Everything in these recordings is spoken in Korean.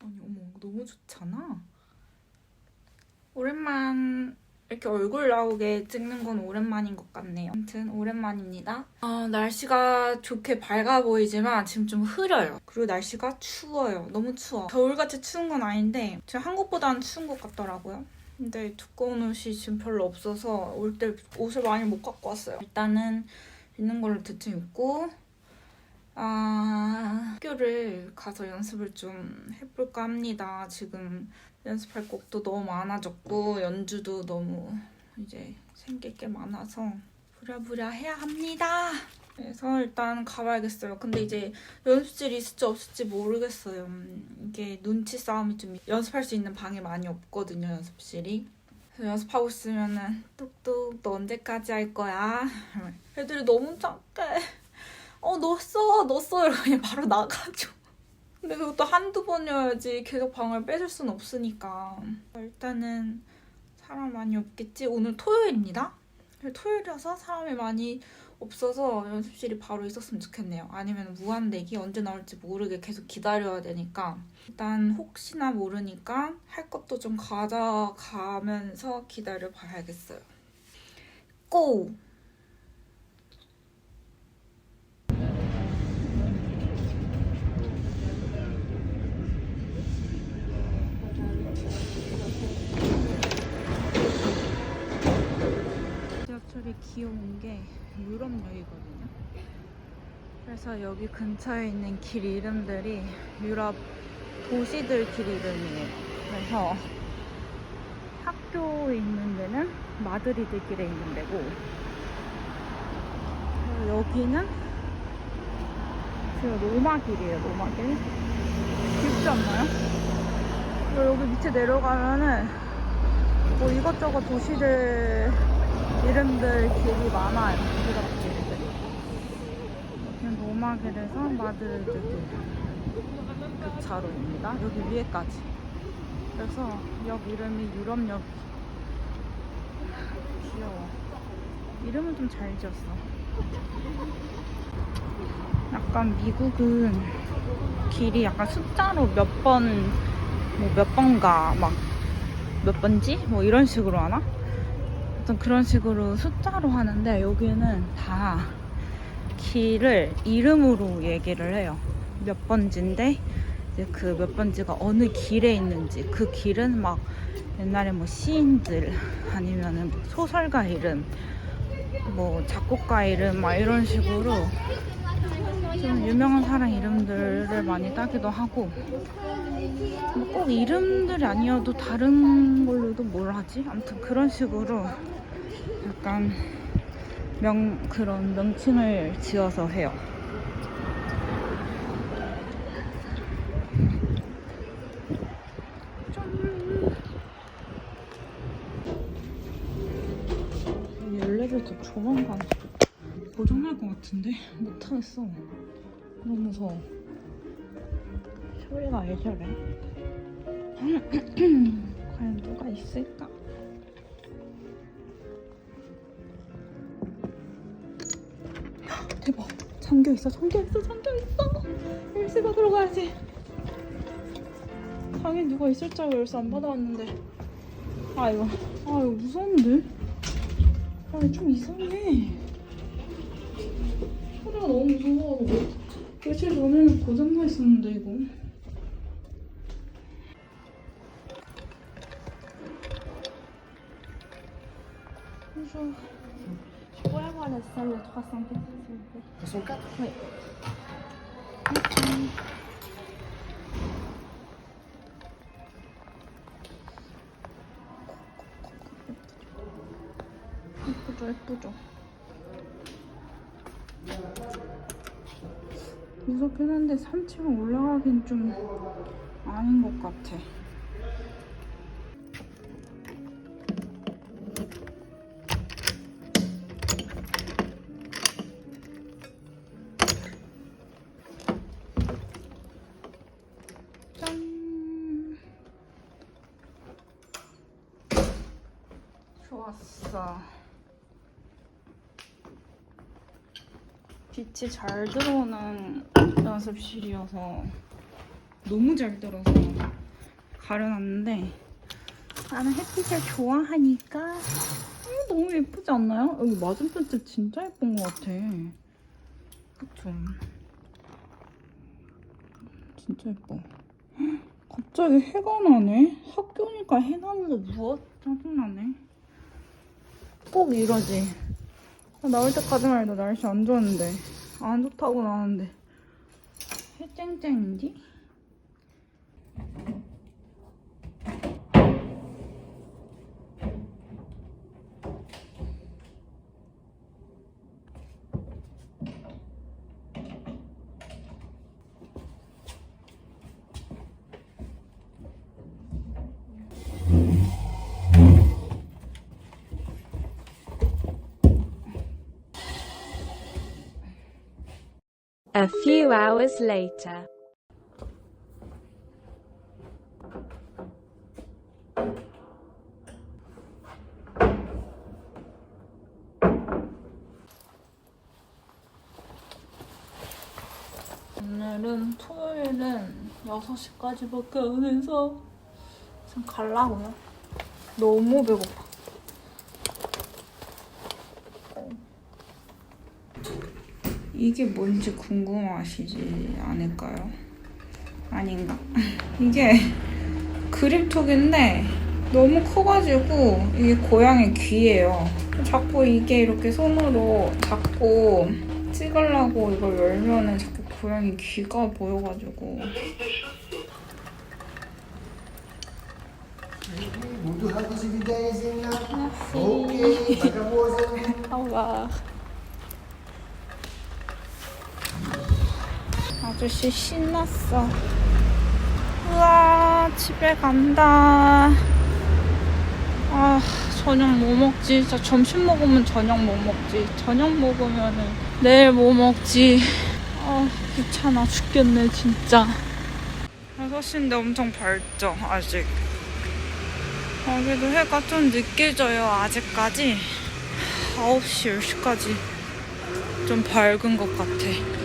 아니 어머 너무 좋잖아. 오랜만 이렇게 얼굴 나오게 찍는 건 오랜만인 것 같네요. 아무튼 오랜만입니다. 아, 날씨가 좋게 밝아 보이지만 지금 좀 흐려요. 그리고 날씨가 추워요. 너무 추워. 겨울같이 추운 건 아닌데 지금 한국보다는 추운 것 같더라고요. 근데 두꺼운 옷이 지금 별로 없어서 올 때 옷을 많이 못 갖고 왔어요. 일단은 있는 걸로 대충 입고 아, 학교를 가서 연습을 좀 해볼까 합니다. 지금 연습할 곡도 너무 많아졌고 연주도 너무 이제 생길 게 많아서 부랴부랴 해야 합니다. 그래서 일단 가봐야겠어요. 근데 이제 연습실이 있을지 없을지 모르겠어요. 음, 이게 눈치 싸움이 좀 연습할 수 있는 방이 많이 없거든요. 연습실이. 그래서 연습하고 있으면은 뚝뚝 너 언제까지 할 거야? 애들이 너무 작게 어 넣었어 넣었어. 그냥 바로 나가죠. 근데 그것도 한두 번이어야지 계속 방을 뺏을 순 없으니까. 일단은 사람 많이 없겠지? 오늘 토요일입니다. 토요일이라서 사람이 많이 없어서 연습실이 바로 있었으면 좋겠네요. 아니면 무한대기 언제 나올지 모르게 계속 기다려야 되니까. 일단 혹시나 모르니까 할 것도 좀 가져가면서 기다려 봐야겠어요. 고! 지하철이 귀여운 게 유럽역이거든요. 그래서 여기 근처에 있는 길 이름들이 유럽 도시들 길 이름이에요. 그래서 학교에 있는 데는 마드리드 길에 있는 데고 여기는 지금 로마 길이에요. 로마 길. 귀엽지 않나요? 여기 밑에 내려가면은 뭐 이것저것 도시들 이름들 길이 많아요. 유럽 길들이. 여기는 로마길에서 마드리드 길. 교차로입니다. 여기 위에까지. 그래서 역 이름이 유럽역. 귀여워. 이름은 좀 잘 지었어. 약간 미국은 길이 약간 숫자로 몇 번, 뭐 몇 번가, 막 몇 번지? 뭐 이런 식으로 하나? 어떤 그런 식으로 숫자로 하는데 여기는 다 길을 이름으로 얘기를 해요. 몇 번지인데 이제 그 몇 번지가 어느 길에 있는지 그 길은 막 옛날에 뭐 시인들 아니면은 뭐 소설가 이름 뭐 작곡가 이름 막 이런 식으로 좀 유명한 사람 이름들을 많이 따기도 하고 뭐 꼭 이름들이 아니어도 다른 걸로도 뭘 하지? 아무튼 그런 식으로 약간 명 그런 명칭을 지어서 해요. 짠. 이 엘리베이터 조만간 고장날 것 같은데 못하겠어. 너무 무서워. 소리가 왜 저래? 과연 누가 있을까? 대박. 잠겨 있어 잠겨 있어 잠겨 있어. 열쇠 받으러 가야지. 당연히 누가 있을 줄 알고 열쇠 안 받아왔는데. 아 이거 아 이거 무서운데? 아 좀 이상해. 소리가 너무 무서워 며칠 전에는 고장나 있었는데 이거 Bonjour. Je pourrais avoir la salle 304 s'il vous plaît 304 Oui. 예쁘죠, 예쁘죠. 무섭긴 한데 3층 올라가긴 좀 아닌 것 같아. 짠. 좋았어. 빛이 잘 들어오는 연습실이어서 너무 잘 들어서 가려놨는데 나는 햇빛을 좋아하니까 음, 너무 예쁘지 않나요? 여기 맞은편 집 진짜 예쁜 것 같아. 그쵸? 진짜 예뻐. 헉, 갑자기 해가 나네. 학교니까 해 나는 거 무엇? 짜증나네. 꼭 이러지. 나올 때까지만 해도 날씨 안 좋았는데 안 좋다고 나왔는데 해 쨍쨍인지? A few hours later. 오늘은 토요일은 6시까지밖에 안 해서 지금 갈라고요. 너무 배고파. 이게 뭔지 궁금하시지 않을까요? 아닌가? 이게 그립톡인데 너무 커가지고 이게 고양이 귀예요. 자꾸 이게 이렇게 손으로 잡고 찍으려고 이걸 열면은 자꾸 고양이 귀가 보여가지고 모두 하고 싶은데 생각. 오케이, 바꿔보세요. 아저씨 신났어. 우와 집에 간다. 아 저녁 뭐 먹지? 진짜 점심 먹으면 저녁 뭐 먹지? 저녁 먹으면은 내일 뭐 먹지? 아 귀찮아 죽겠네 진짜. 6시인데 엄청 밝죠 아직. 여기도 해가 좀 늦게 져요 아직까지. 9시, 10시까지. 좀 밝은 것 같아.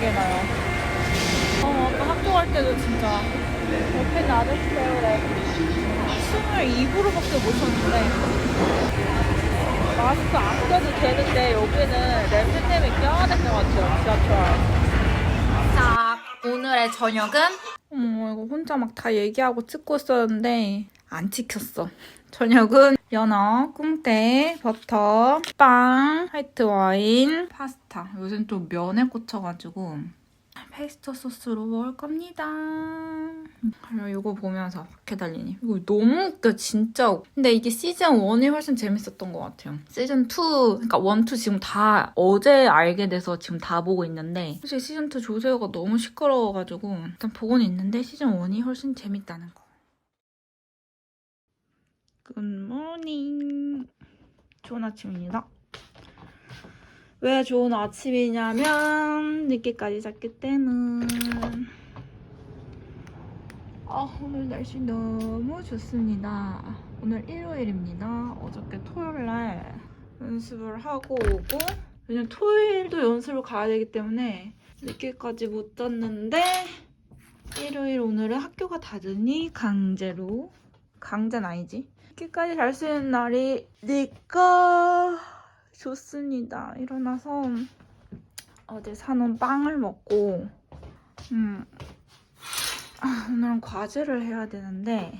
아니게 나요. 어, 아까 학교 갈 때도 진짜 옆에 아저씨 때문에 숨을 입으로밖에 못 쉬었는데 마스크 안 껴도 되는데 여기는 냄새 때문에 껴야 될 것 같아요, 지하철. 자, 오늘의 저녁은? 어머, 이거 혼자 막 다 얘기하고 찍고 있었는데 안 찍혔어. 저녁은 연어, 꿍떼, 버터, 빵, 화이트 와인, 파스타. 요즘 또 면에 꽂혀가지고 페스토 소스로 먹을 겁니다. 그리고 이거 보면서 박해 달리니 이거 너무 웃겨 진짜. 근데 이게 시즌 1이 훨씬 재밌었던 것 같아요. 시즌 2, 그러니까 1, 2 지금 다 어제 알게 돼서 지금 다 보고 있는데 사실 시즌 2 조세호가 너무 시끄러워가지고 일단 보고는 있는데 시즌 1이 훨씬 재밌다는 거. 굿모닝. 좋은 아침입니다. 왜 좋은 아침이냐면 늦게까지 잤기 때문. 아 오늘 날씨 너무 좋습니다. 오늘 일요일입니다. 어저께 토요일날 연습을 하고 오고 왜냐면 토요일도 연습을 가야 되기 때문에 늦게까지 못 잤는데 일요일 오늘은 학교가 닫으니 강제로 강제는 아니지 늦게까지 잘 수 있는 날이니까 좋습니다. 일어나서 어제 사놓은 빵을 먹고 음 아, 오늘은 과제를 해야 되는데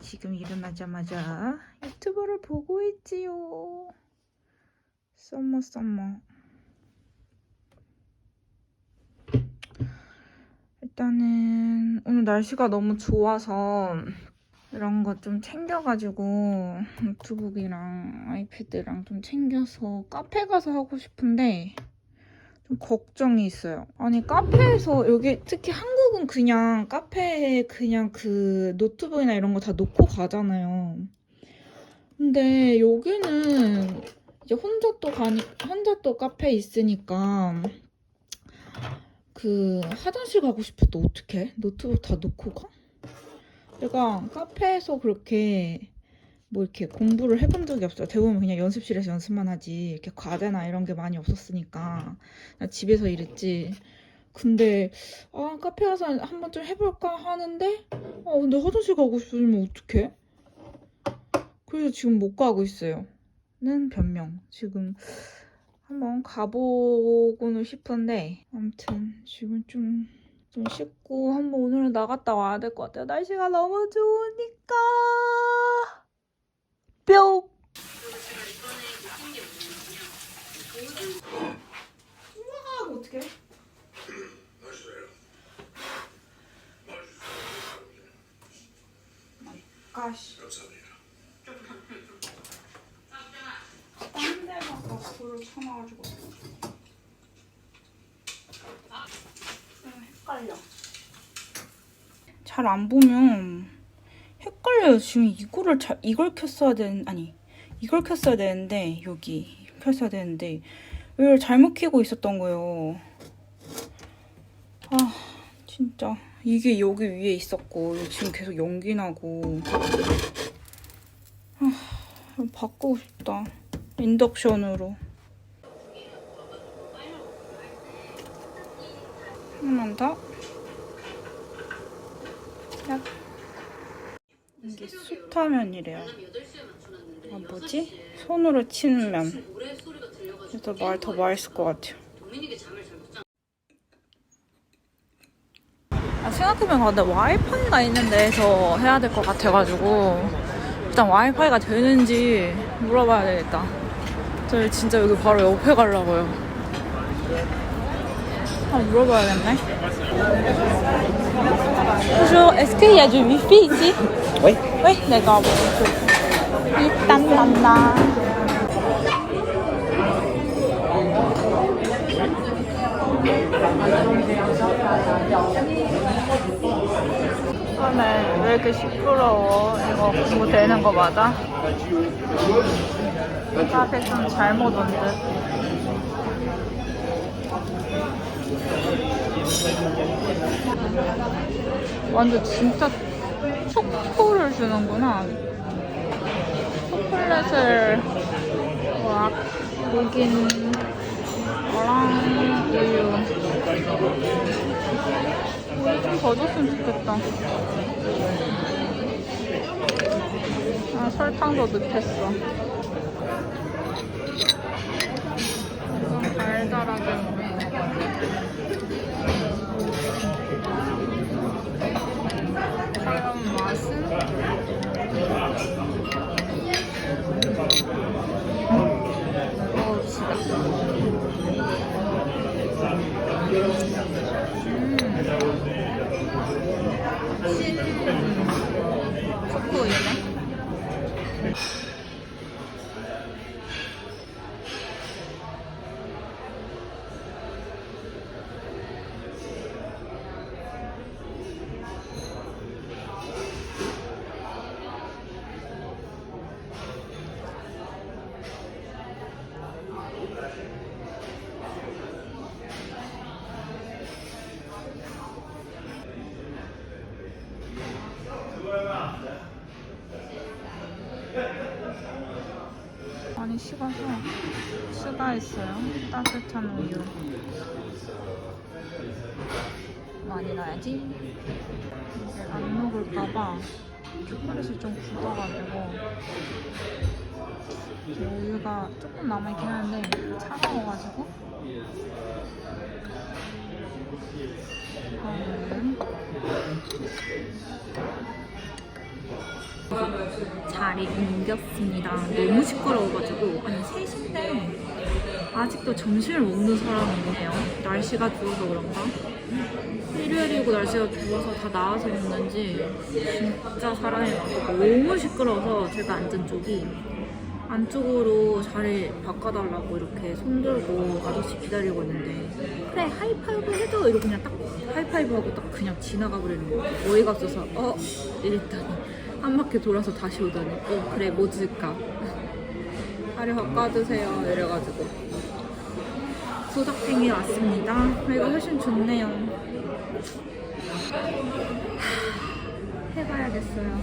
지금 일어나자마자 유튜브를 보고 있지요. 썸머 썸머. 일단은 오늘 날씨가 너무 좋아서 이런 거 좀 챙겨가지고 노트북이랑 아이패드랑 좀 챙겨서 카페 가서 하고 싶은데 좀 걱정이 있어요. 아니 카페에서 여기 특히 한국은 그냥 카페에 그냥 그 노트북이나 이런 거 다 놓고 가잖아요. 근데 여기는 이제 혼자 또 가니 혼자 또 카페 있으니까 그그 화장실 가고 싶을 때 어떡해? 노트북 다 놓고 가? 내가 카페에서 그렇게 뭐 이렇게 공부를 해본 적이 없어요. 대부분 그냥 연습실에서 연습만 하지 이렇게 과제나 이런 게 많이 없었으니까 나 집에서 일했지. 근데 아 카페 가서 한번 좀 해볼까 하는데 아 근데 화장실 가고 싶으면 어떡해? 그래서 지금 못 가고 있어요. 는 변명. 지금 한번 가보고는 싶은데 아무튼 지금 좀, 좀 씻고 한번 오늘은 나갔다 와야 될 것 같아요. 날씨가 너무 좋으니까 뿅! 우와 어떡해? 가시 딴 데다가 불을 켜놔가지고 좀 헷갈려. 잘 안 보면 헷갈려요. 지금 이거를 잘 이걸 켰어야 되는 아니 이걸 켰어야 되는데 여기 켰어야 되는데 이걸 잘못 켜고 있었던 거예요. 아 진짜. 이게 여기 위에 있었고 지금 계속 연기 나고. 아, 바꾸고 싶다. 인덕션으로 하나만 더 약. 이게 숯하면이래요 아 뭐지? 손으로 치는 면 그래서 말 더 맛있을 것 같아요 아, 생각해보면 근데 와이파이가 있는 데 서 해야 될 것 같아가지고 일단 와이파이가 되는지 물어봐야 되겠다. 저 진짜 여기 바로 옆에 가려고요. 한번 물어봐야겠네. Bonjour, est-ce qu'il y a du wifi ici Oui. Oui, d'accord, bonjour. 일단 만나. 네, 왜 이렇게 시끄러워? 이거 공부 되는 거 맞아? 카페 좀 잘못 온 듯. 완전 진짜 초코를 주는구나. 초콜릿을 와 녹인 거랑 우유. 우유 좀 더 줬으면 좋겠다. 아, 설탕도 넣겠어. 좀 달달하게 먹는 거. 그럼 맛은? 먹읍시다. 음. 초코우유네. 많이 식어서 추가했어요. 따뜻한 우유. 많이 넣어야지. 안 녹을까봐 초콜릿이 좀 굳어가지고 우유가 조금 남아있긴 한데 차가워가지고 이거는 자리 옮겼습니다. 너무 시끄러워가지고 아니 3시인데 아직도 점심을 먹는 사람이 있네요. 날씨가 좋아서 그런가? 일요일이고 날씨가 좋아서 다 나와서 먹는지 진짜 사람이 많고 너무 시끄러워서 제가 앉은 쪽이 안쪽으로 자리 바꿔달라고 이렇게 손들고 아저씨 기다리고 있는데 그래 하이파이브 해줘 이러고 그냥 딱 하이파이브 하고 딱 그냥 지나가 버리는 거예요 어이가 없어서 어 이랬더니 한 바퀴 돌아서 다시 오더니 어 그래 뭐 줄까 자리 바꿔주세요 이래가지고 구석탱이 왔습니다. 이거 훨씬 좋네요. 하, 해봐야겠어요.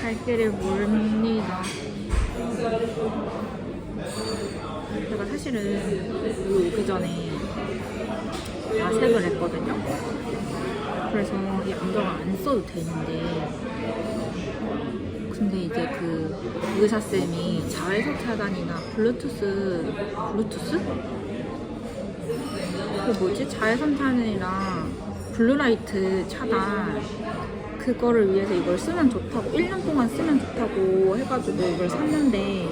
갈 길을 모릅니다. 제가 사실은 오기 전에 야색을 했거든요. 그래서 이 안경을 안 써도 되는데 근데 이제 그 의사쌤이 자외선 차단이나 블루투스 블루투스? 그 뭐지? 자외선 차단이랑 블루라이트 차단 그거를 위해서 이걸 쓰면 좋다고 1년 동안 쓰면 좋다고 해가지고 이걸 샀는데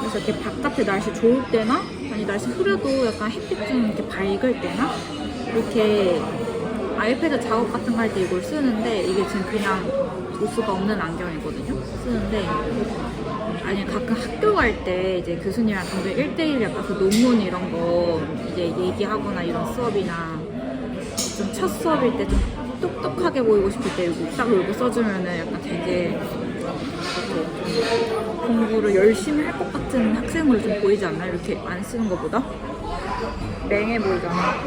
그래서 이렇게 바깥에 날씨 좋을 때나 아니 날씨 흐려도 약간 햇빛 좀 이렇게 밝을 때나 이렇게 아이패드 작업 같은 거 할 때 이걸 쓰는데 이게 지금 그냥 도수가 없는 안경이거든요. 쓰는데 아니 가끔 학교 갈 때 이제 교수님이랑 강도 1대1 약간 그 논문 이런 거 이제 얘기하거나 이런 수업이나 좀 첫 수업일 때좀 똑똑하게 보이고 싶을 때 이거 딱 이거 써주면은 약간 되게 이렇게 좀 공부를 열심히 할 것 같은 학생으로 좀 보이지 않나요? 이렇게 안 쓰는 것보다? 맹해 보이잖아.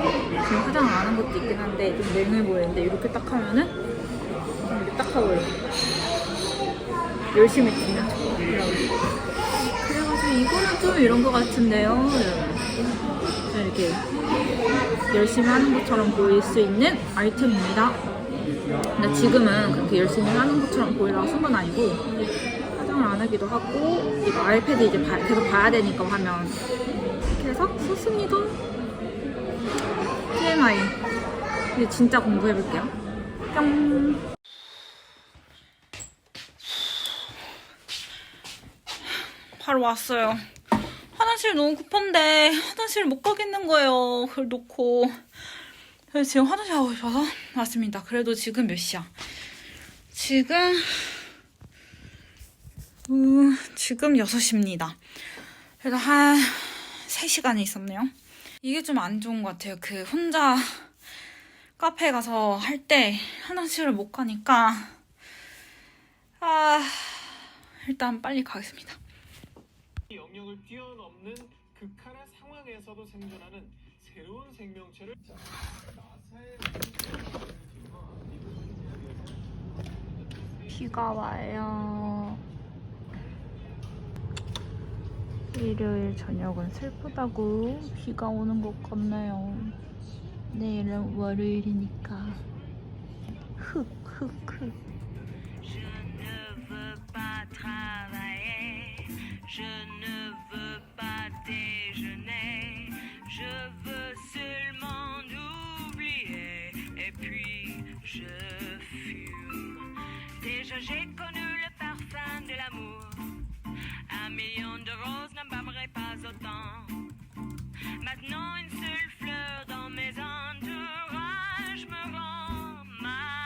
지금 화장을 안한 것도 있긴 한데 좀 맹해 보이는데 이렇게 딱 하면은 이렇게 딱 하고 이렇게 열심히 척. 그래가지고 이거는 좀 이런 것 같은데요. 네, 이렇게 열심히 하는 것처럼 보일 수 있는 아이템입니다. 근데 지금은 그렇게 열심히 하는 것처럼 보이려고 쓴건 아니고 화장을 안 하기도 하고 이거 아이패드 이제 봐- 계속 봐야 되니까 화면 이렇게 해서 썼습니다. TMI. 이제 진짜 공부해볼게요. 뿅. 바로 왔어요. 화장실 너무 급한데 화장실 못 가겠는 거예요. 그걸 놓고. 그래서 지금 화장실 가고 싶어서 왔습니다. 그래도 지금 몇 시야? 지금 음, 지금 6시입니다. 그래도 한 3시간이 있었네요. 이게 좀 안 좋은 것 같아요. 그 혼자 카페 가서 할 때 화장실을 못 가니까 아 일단 빨리 가겠습니다. 영역을 뛰어넘는 극한의 상황에서도 생존하는 새로운 생명체를 비가 와요. 일요일 저녁은 슬프다고 비가 오는 것 같네요. 내일은 월요일이니까. 흑, 흑, 흑. Je ne veux pas déjeuner, je veux seulement oublier et puis je fume. Déjà j'ai connu le parfum de l'amour, un million de roses n'embâmerait pas autant. Maintenant une seule fleur dans mes entourages me rend malade.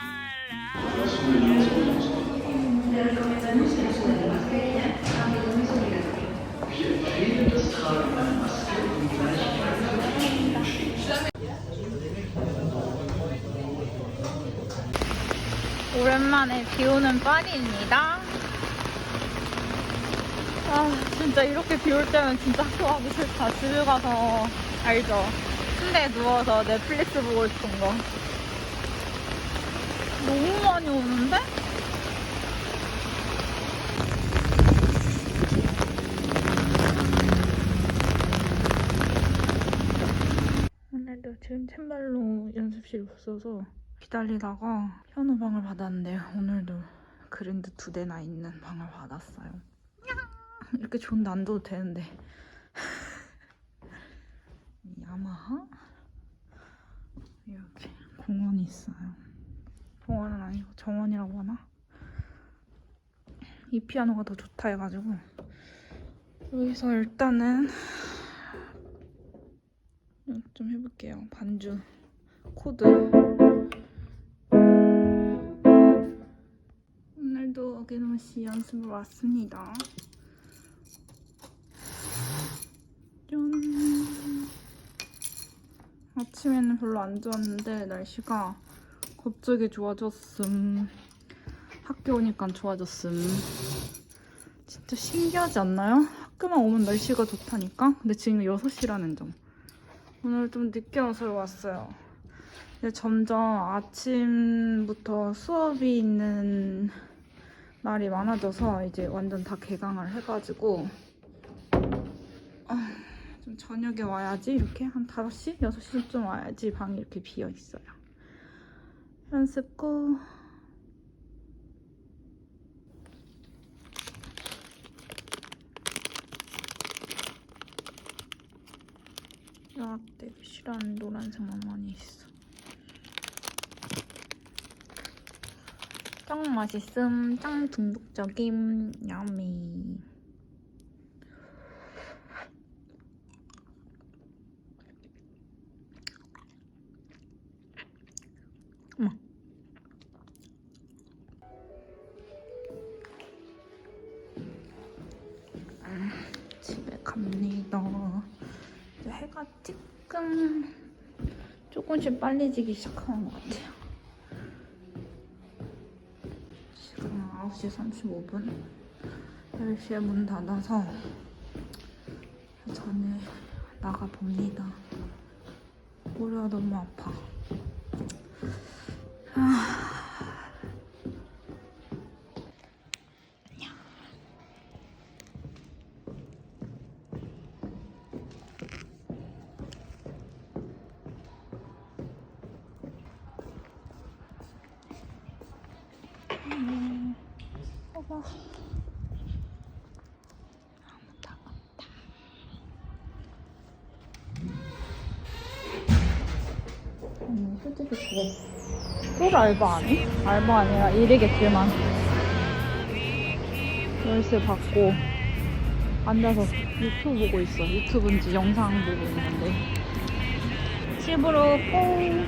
오랜만에 비 오는 파리입니다. 아, 진짜 이렇게 비 올 때면 진짜 학교 가기 싫다. 집에 가서, 알죠? 침대에 누워서 넷플릭스 보고 싶은 거. 너무 많이 오는데? 챔발로 연습실 없어서 기다리다가 현우 방을 받았는데요. 오늘도 그랜드 두 대나 있는 방을 받았어요. 이렇게 안 둬도 되는데. 야마하? 이렇게 공원이 있어요. 공원은 아니고 정원이라고 하나? 이 피아노가 더 좋다 해가지고 여기서 일단은 좀 해볼게요. 반주 코드. 오늘도 어김없이 연습을 왔습니다. 짠. 아침에는 별로 안 좋았는데 날씨가 갑자기 좋아졌음. 학교 오니까 좋아졌음. 진짜 신기하지 않나요? 조금만 오면 날씨가 좋다니까? 근데 지금 6시라는 점. 오늘 좀 늦게 와서 왔어요. 근데 점점 아침부터 수업이 있는 날이 많아져서 이제 완전 다 개강을 해가지고 아, 좀 저녁에 와야지 이렇게 한 5시? 6시쯤 와야지 방이 이렇게 비어 있어요. 연습 고 야, 내가 싫어하는 노란색만 많이 있어. 짱 맛있음, 짱 중독적임, 야미. 음, 집에 갑니다. 해가 조금 조금씩 빨리 지기 시작하는 것 같아요. 지금 9시 35분 10시에 문 닫아서 전에 나가 봅니다. 머리가 너무 아파. 봐 솔직히 그거 또 알바 아니? 알바 아니라 일이겠지만 열쇠 받고 앉아서 유튜브 보고 있어. 유튜브인지 영상 보고 있는데 집으로 뽕